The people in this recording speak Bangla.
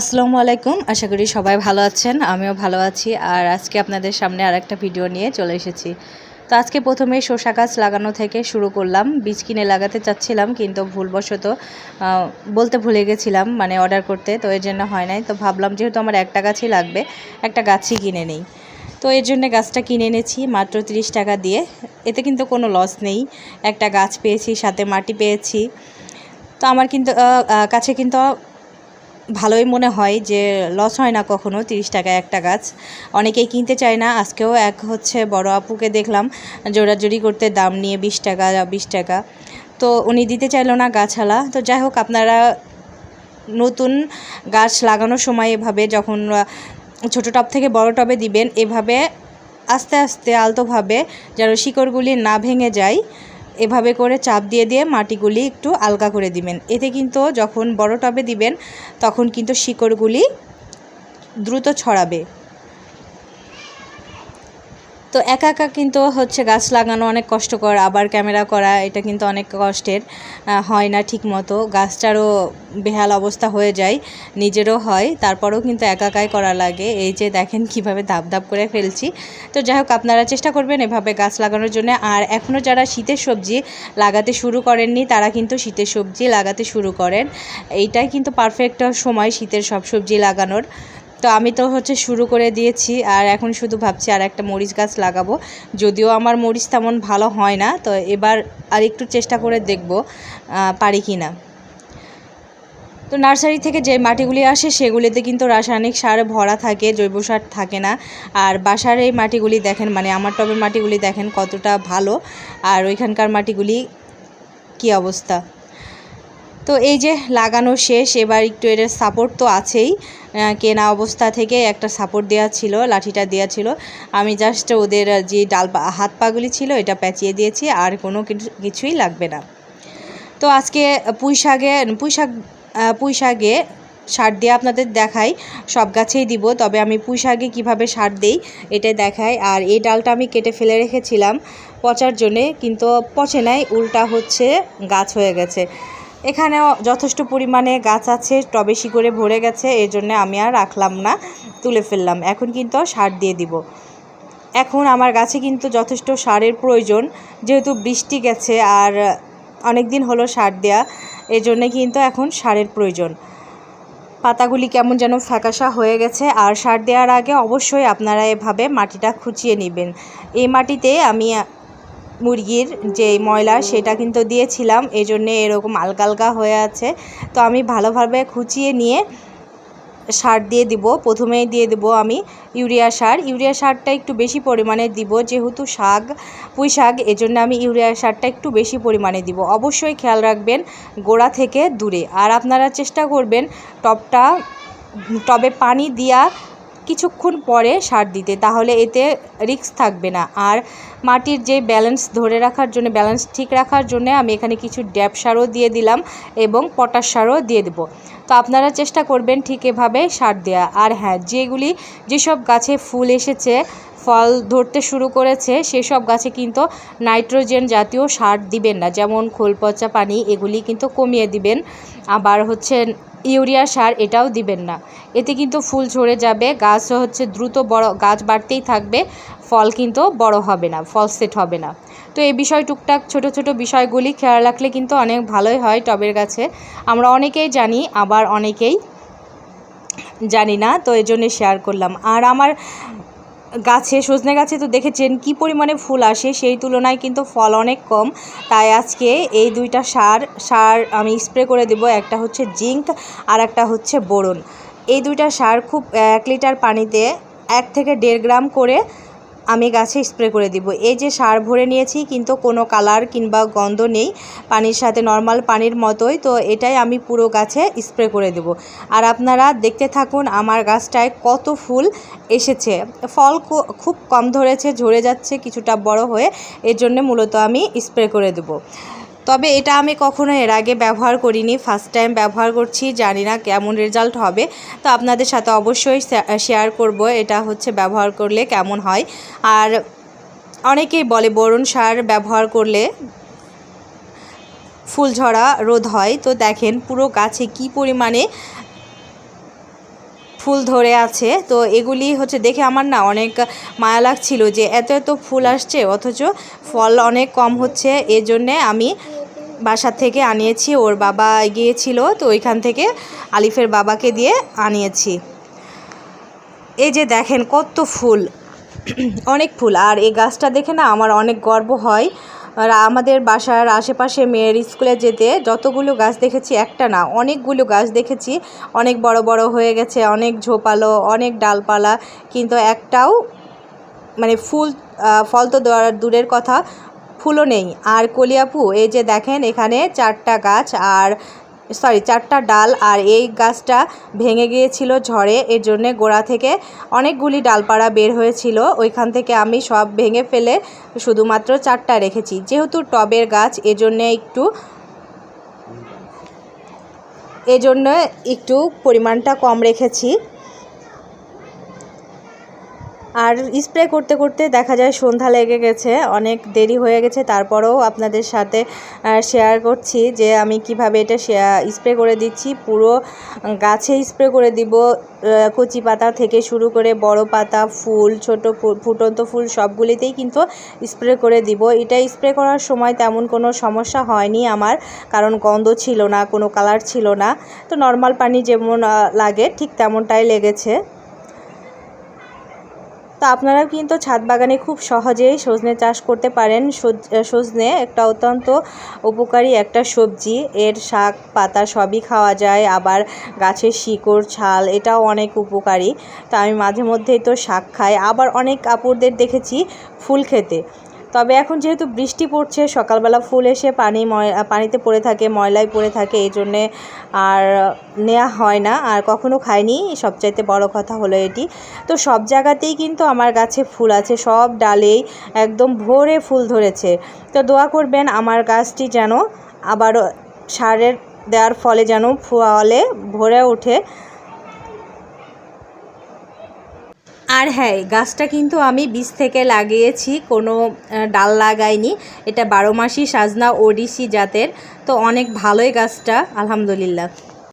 আসসালামু আলাইকুম। আশা করি সবাই ভালো আছেন, আমিও ভালো আছি। আর আজকে আপনাদের সামনে আর একটা ভিডিও নিয়ে চলে এসেছি। তো আজকে প্রথমে শসা গাছ লাগানো থেকে শুরু করলাম। বীজ কিনে লাগাতে চাচ্ছিলাম, কিন্তু ভুলবশত বলতে ভুলে গেছিলাম মানে অর্ডার করতে, তো এর জন্য হয় নাই। তো ভাবলাম যেহেতু আমার একটা গাছই লাগবে, একটা গাছই কিনে নেই। তো এর জন্য গাছটা কিনে এনেছি, মাত্র 30 টাকা দিয়ে। এতে কিন্তু কোনো লস নেই। একটা গাছ পেয়েছি, সাথে মাটি পেয়েছি। তো আমার কিন্তু কাছে কিন্তু ভালোই মনে হয় যে লস হয় না কখনো, তিরিশ টাকা একটা গাছ। অনেকেই কিনতে চায় না, আজকেও এক হচ্ছে বড় আপুকে দেখলাম, জোড়াজুড়ি করতে দাম নিয়ে বিশ টাকা বিশ টাকা। তো উনি দিতে চাইলো না গাছালা। তো যাই হোক, আপনারা নতুন গাছ লাগানোর সময় এভাবে যখন ছোটো টব থেকে বড় টবে দিবেন, এভাবে আস্তে আস্তে আলতোভাবে যেন শিকড়গুলি না ভেঙে যায়। এভাবে করে চাপ দিয়ে দিয়ে মাটিগুলি একটু আলগা করে দিবেন। এতে কিন্তু যখন বড় টবে দিবেন, তখন কিন্তু শিকড়গুলি দ্রুত ছড়াবে। তো একা একা কিন্তু হচ্ছে গাছ লাগানো অনেক কষ্টকর, আবার ক্যামেরা করা, এটা কিন্তু অনেক কষ্টের হয় না ঠিক মতো গাছটারও বেহাল অবস্থা হয়ে যায়, নিজেরও হয়, তারপরেও কিন্তু একা একাই করা লাগে। এই যে দেখেন কীভাবে ধাপ ধাপ করে ফেলছি। তো যাই হোক, আপনারা চেষ্টা করবেন এভাবে গাছ লাগানোর জন্য। আর এখনও যারা শীতের সবজি লাগাতে শুরু করেননি, তারা কিন্তু শীতের সবজি লাগাতে শুরু করেন। এইটাই কিন্তু পারফেক্ট সময় শীতের সব সবজি লাগানোর। তো আমি তো হচ্ছে শুরু করে দিয়েছি আর এখন শুধু ভাবছি আর একটা মরিচ গাছ লাগাবো। যদিও আমার মরিচ তেমন ভালো হয় না, তো এবার আর একটু চেষ্টা করে দেখব পারি কি না। তো নার্সারি থেকে যে মাটিগুলি আসে সেগুলিতে কিন্তু রাসায়নিক সার ভরা থাকে, জৈব সার থাকে না। আর বাসার এই মাটিগুলি দেখেন মানে আমার টবের মাটিগুলি দেখেন কতটা ভালো। আর ওইখানকার মাটিগুলি কি অবস্থা? তো এই যে লাগানো শেষ, এবার একটু এটার সাপোর্ট তো আছেই। কেনা অবস্থা থেকে একটা সাপোর্ট দেওয়া ছিল, লাঠিটা দেওয়া ছিল। আমি জাস্ট ওদের যে ডাল হাত পাগুলি ছিল, এটা প্যাঁচিয়ে দিয়েছি, আর কোনো কিছু- কিছুই লাগবে না। তো আজকে পুঁই শাকে, পুঁই শাক পুঁই সার দিয়ে আপনাদের দেখাই। সব গাছেই দিব, তবে আমি পুঁই শাকে কীভাবে সার দিই, এটা দেখাই। আর এই ডালটা আমি কেটে ফেলে রেখেছিলাম পচার জন্যে, কিন্তু পচে নাই, উল্টা হচ্ছে গাছ হয়ে গেছে। এখানেও যথেষ্ট পরিমাণে গাছ আছে টবে করে ভরে গেছে এই জন্য আমি আর রাখলাম না, তুলে ফেললাম। এখন কিন্তু সার দিয়ে দিব। এখন আমার গাছে কিন্তু যথেষ্ট সারের প্রয়োজন, যেহেতু বৃষ্টি গেছে আর অনেক দিন হলো সার দেয়া এই জন্যে কিন্তু এখন সারের প্রয়োজন। পাতাগুলি কেমন যেন ফ্যাকাশা হয়ে গেছে, আর সার দেওয়ার আগে অবশ্যই আপনারা এভাবে মাটিটা খুঁচিয়ে নেবেন। এই মাটিতে আমি মুরগির যে ময়লা সেটা কিন্তু দিয়েছিলাম, এই জন্যে এরকম আলগা আলগা হয়ে আছে। তো আমি ভালোভাবে খুঁচিয়ে নিয়ে সার দিয়ে দিব, প্রথমেই দিয়ে দেবো আমি ইউরিয়া সার। ইউরিয়া সারটা একটু বেশি পরিমাণে দিব, যেহেতু শাক, পুঁই শাক এজন্য আমি ইউরিয়া সারটা একটু বেশি পরিমাণে দিব। অবশ্যই খেয়াল রাখবেন গোড়া থেকে দূরে। আর আপনারা চেষ্টা করবেন টবটা টবে পানি দিয়া কিছুক্ষণ পরে সার দিতে, তাহলে এতে রিস্ক থাকবে না। আর মাটির যে ব্যালেন্স ধরে রাখার জন্য ব্যালেন্স ঠিক রাখার জন্য আমি এখানে কিছু ড্যাপ সারও দিয়ে দিলাম এবং পটাশ সারও দিয়ে দেব। তো আপনারা চেষ্টা করবেন ঠিক এভাবে সার দেওয়া আর হ্যাঁ যেগুলি, যেসব গাছে ফুল এসেছে ফল ধরতে শুরু করেছে, সেসব গাছে কিন্তু নাইট্রোজেন জাতীয় সার দিবেন না। যেমন খোল, পচা পানি, এগুলি কিন্তু কমিয়ে দিবেন। আবার হচ্ছে ইউরিয়া সার এটাও দিবেন না। এতে কিন্তু ফুল ঝরে যাবে, গাছ হচ্ছে দ্রুত বড়, গাছ বাড়তেই থাকবে, ফল কিন্তু বড় হবে না, ফল সেট হবে না। তো এই বিষয় টুকটাক ছোট ছোট বিষয়গুলি খেয়াল রাখলে কিন্তু অনেক ভালোই হয় টবের গাছে। আমরা অনেকেই জানি, আবার অনেকেই জানি না, তো এই জন্যে শেয়ার করলাম। আর আমার গাছে, সজনে গাছে তো দেখেছেন কি পরিমাণে ফুল আসে, সেই তুলনায় কিন্তু ফল অনেক কম। তাই আজকে এই দুইটা সার সার আমি স্প্রে করে দেব, একটা হচ্ছে জিঙ্ক আর একটা হচ্ছে বোরন। এই দুইটা সার খুব এক লিটার পানিতে এক থেকে দেড় গ্রাম করে আমি গাছে স্প্রে করে দিব। এই যে সার ভরে নিয়েছি, কিন্তু কোনো কালার কিংবা গন্ধ নেই পানির সাথে, নর্মাল পানির মতোই। তো এটাই আমি পুরো গাছে স্প্রে করে দেব। আর আপনারা দেখতে থাকুন আমার গাছটায় কত ফুল এসেছে। ফল খুব কম ধরেছে, ঝরে যাচ্ছে কিছুটা বড় হয়ে। এর জন্য মূলত আমি স্প্রে করে দেব। তবে এটা আমি কখনো এর আগে ব্যবহার করিনি ফার্স্ট টাইম ব্যবহার করছি, জানি না কেমন রেজাল্ট হবে। তো আপনাদের সাথে অবশ্যই শেয়ার করব এটা হচ্ছে ব্যবহার করলে কেমন হয়। আর অনেকেই বলে বোরন সার ব্যবহার করলে ফুল ঝরা রোধ হয়। তো দেখেন পুরো গাছে কি পরিমাণে ফুল ধরে আছে। তো এগুলি হচ্ছে দেখে আমার না অনেক মায়া লাগছিল যে এত এত ফুল আসছে, অথচ ফল অনেক কম হচ্ছে। এজন্যে আমি বাসার থেকে আনিয়েছি, ওর বাবা গিয়েছিল, তো ওইখান থেকে আলিফের বাবাকে দিয়ে আনিয়েছি। এই যে দেখেন কত ফুল, অনেক ফুল। আর এই গাছটা দেখে না আমার অনেক গর্ব হয়। আর আমাদের বাসার আশেপাশে মেয়ের স্কুলে যেতে যতগুলো গাছ দেখেছি, একটা না, অনেকগুলো গাছ দেখেছি। অনেক বড় বড় হয়ে গেছে, অনেক ঝোপালো, অনেক ডালপালা, কিন্তু একটাও মানে ফুল ফল তো দূরের কথা ফুলও নেই। আর কলিয়াপু, এই যে দেখেন এখানে চারটা গাছ আর সরি চারটা ডাল আর এই গাছটা ভেঙে গিয়েছিল ঝড়ে। এর জন্যে গোড়া থেকে অনেকগুলি ডালপাড়া বের হয়েছিল। ওইখান থেকে আমি সব ভেঙে ফেলে শুধুমাত্র চারটা রেখেছি। যেহেতু টবের গাছ, এজন্যে একটু, এজন্য একটু পরিমাণটা কম রেখেছি। আর স্প্রে করতে করতে দেখা যায় সন্ধ্যা লেগে গেছে, অনেক দেরি হয়ে গেছে। তারপরেও আপনাদের সাথে শেয়ার করছি যে আমি কীভাবে এটা স্প্রে করে দিচ্ছি। পুরো গাছে স্প্রে করে দিব কচি পাতা থেকে শুরু করে বড় পাতা, ফুল, ছোট ফুটন্ত ফুল সবগুলিতেই কিন্তু স্প্রে করে দিব। এটা স্প্রে করার সময় তেমন কোনো সমস্যা হয়নি আমার, কারণ গন্ধ ছিল না, কোনো কালার ছিল না। তো নর্মাল পানি যেমন লাগে, ঠিক তেমনটাই লেগেছে। তো আপনারা কিন্তু ছাদ বাগানে খুব সহজেই সজনে চাষ করতে পারেন। সজ- সজনে একটা অত্যন্ত উপকারী একটা সবজি। এর শাক, পাতা সবই খাওয়া যায়। আবার গাছের শিকড়, ছাল এটাও অনেক উপকারী। তা আমি মাঝে মধ্যেই তো শাক খাই। আবার অনেক কাপড়দের দেখেছি ফুল খেতে। তবে এখন যেহেতু বৃষ্টি পড়ছে, সকালবেলা ফুল এসে পানি পানিতে পড়ে থাকে, ময়লায় পড়ে থাকে, এই জন্যে আর নেওয়া হয় না। আর কখনো খাইনি, সবচাইতে বড় কথা হলো এটি। তো সব জায়গাতেই কিন্তু আমার গাছে ফুল আছে, সব ডালেই একদম ভোরে ফুল ধরেছে। তো দোয়া করবেন আমার গাছটি যেন আবারও সারের দেওয়ার ফলে যেন ফলে ভরে ওঠে। আর হ্যাঁ গাছটা কিন্তু আমি বীজ থেকে লাগিয়েছি, কোনো ডাল লাগাইনি। এটা বারো মাসি সাজনা ওডিসি জাতের, তো অনেক ভালোই গাছটা, আলহামদুলিল্লাহ।